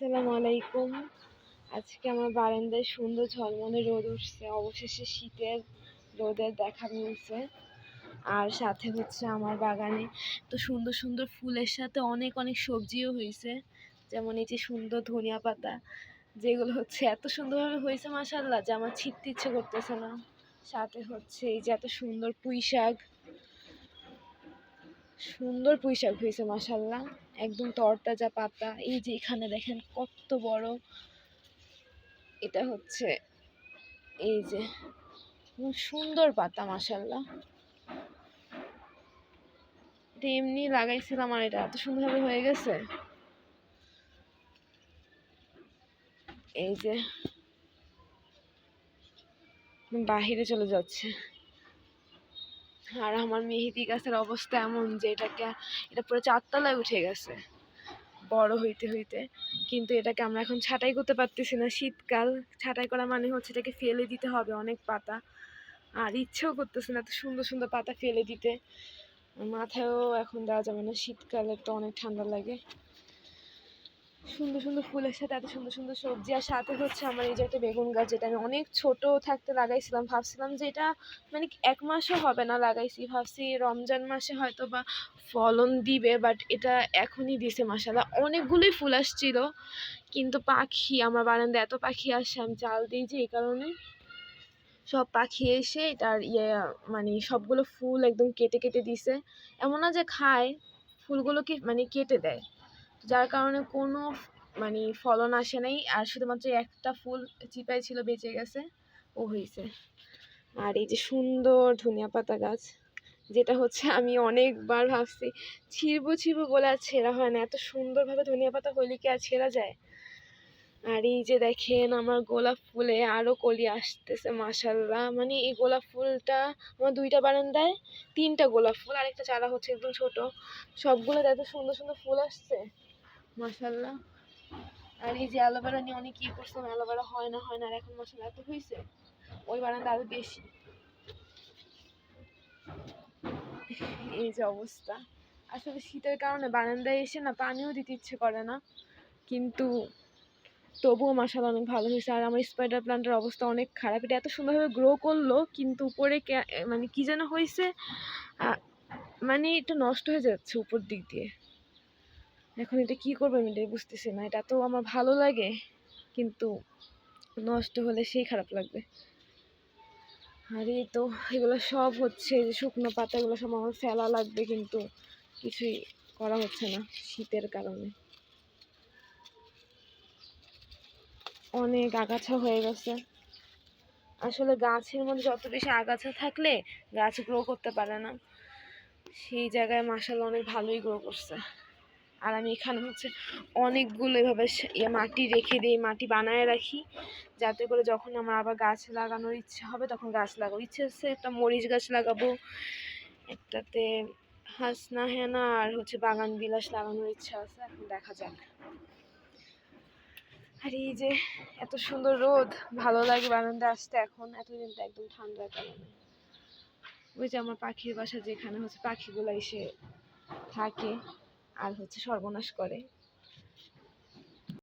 আসসালামু আলাইকুম। আজকে আমার বারান্দায় সুন্দর ঝলমলে রোদ উঠছে। অবশেষে শীতের রোদের দেখা মিলছে। আর সাথে হচ্ছে আমার বাগানে তো সুন্দর সুন্দর ফুলের সাথে অনেক অনেক সবজিও হয়েছে যেমন এই যে সুন্দর ধনিয়া পাতা, যেগুলো হচ্ছে এত সুন্দরভাবে হয়েছে মাসাল্লাহ যে আমার ছিটতে ইচ্ছে করতেছে না। সাথে হচ্ছে এই যে এত সুন্দর পুঁই শাক সুন্দর পুঁই শাক হয়েছে মাসাল্লাহ একদম তরতাজা পাতা, এই যে এখানে দেখেন কত বড়। এটা হচ্ছে এই যে সুন্দর পাতা মাসাল্লাহ এটা এমনি লাগাইছিলাম আর এটা এত সুন্দরভাবে হয়ে গেছে। এই যে বাহিরে চলে যাচ্ছে। আর আমার মেহেদি গাছের অবস্থা এমন যে এটাকে, এটা পুরো চারতলায় উঠে গেছে, বড় হইতে হইতে। কিন্তু এটাকে আমরা এখন ছাঁটাই করতে পারতেছি না শীতকাল। ছাঁটাই করা মানে হচ্ছে এটাকে ফেলে দিতে হবে অনেক পাতা। আর ইচ্ছেও করতেছে না এত সুন্দর সুন্দর পাতা ফেলে দিতে। মাথায়ও এখন দেওয়া যাবে না, শীতকালে তো অনেক ঠান্ডা লাগে। সুন্দর সুন্দর ফুলের সাথে এত সুন্দর সুন্দর সবজি। আর সাথে হচ্ছে আমার এই যে একটা বেগুন গাছ, যেটা আমি অনেক ছোট থাকতে লাগাইছিলাম, ভাবছিলাম যে এটা মানে এক মাসও হবে না লাগাইছি। ভাবছি রমজান মাসে হয়তো বা ফলন দিবে বাট এটা এখনই দিছে মাসালা অনেকগুলোই ফুল আসছিল, কিন্তু পাখি, আমার বারান্দায় এত পাখি আসে, আমি চাল দিই যে এই কারণে। সব পাখি এসে এটার ইয়ে মানে সবগুলো ফুল একদম কেটে কেটে দিছে। এমন না যে খায় ফুলগুলোকে মানে কেটে দেয়। যার কারণে কোনো মানে ফলন আসে নাই। আর শুধুমাত্র একটা ফুল চিপাই ছিল, বেঁচে গেছে, ও হয়েছে আর এই যে সুন্দর ধনিয়া পাতা গাছ, যেটা হচ্ছে আমি অনেকবার ভাবছি, ছিঁড়বো ছিঁড়বো বলে আর ছেঁড়া হয় না। এত সুন্দরভাবে ধনিয়া পাতা হইলে কি আর ছেঁড়া যায়? আর এই যে দেখেন আমার গোলাপ ফুলে আরও কলি আসতেছে মাসাল্লাহ মানে এই গোলাপ ফুলটা, আমার দুইটা বারান্দায় তিনটা গোলাপ ফুল আর একটা চারা হচ্ছে একদম ছোট। সবগুলো এত সুন্দর সুন্দর ফুল আসছে। মাসাল্লাহ আর এই যে অ্যালোভেরা নিয়ে অনেক ইয়ে করছিলাম অ্যালোভেরা হয় না হয় না, আর এখন মাসাল্লাহ এত হয়েছে ওই বারান্দা আরও বেশি। এই যে অবস্থা। আসলে শীতের কারণে বারান্দায় এসে না পানিও দিতে ইচ্ছে করে না, কিন্তু তবুও মাসাল অনেক ভালো হয়েছে। আর আমার স্পাইডার প্লান্টের অবস্থা অনেক খারাপ। এটা এত সুন্দরভাবে গ্রো করল, কিন্তু উপরে মানে কী যেন হয়েছে মানে এটা নষ্ট হয়ে যাচ্ছে উপর দিক দিয়ে। এখন এটা কী করব আমি এটাই বুঝতেছি না। এটা তো আমার ভালো লাগে, কিন্তু নষ্ট হলে সেই খারাপ লাগবে। আর এই তো এগুলো সব হচ্ছে যে শুকনো পাতাগুলো সব আমার ফেলা লাগবে, কিন্তু কিছুই করা হচ্ছে না শীতের কারণে। অনেক আগাছা হয়ে গেছে। আসলে গাছের মধ্যে যত বেশি আগাছা থাকলে গাছ গ্রো করতে পারে না। সেই জায়গায় মাসাল অনেক ভালোই গ্রো করছে। আর আমি এখানে হচ্ছে অনেকগুলো এভাবে ইয়ে মাটি রেখে দিই মাটি বানায় রাখি। যাতে করে যখন আমার আবার গাছ লাগানোর ইচ্ছে হবে তখন গাছ লাগাবো। ইচ্ছে হচ্ছে একটা মরিচ গাছ লাগাবো। একটাতে হাসনা হেনা আর হচ্ছে বাগান বিলাস লাগানোর ইচ্ছা আছে, এখন দেখা যাক। আর এই যে এত সুন্দর রোদ, ভালো লাগে বারান্দা আসতে এখন। এতদিন তো একদম ঠান্ডার কারণে ওই যে আমার পাখির বাসা যেখানে হচ্ছে পাখিগুলো এসে থাকে। আর হচ্ছে সর্বনাশ করে।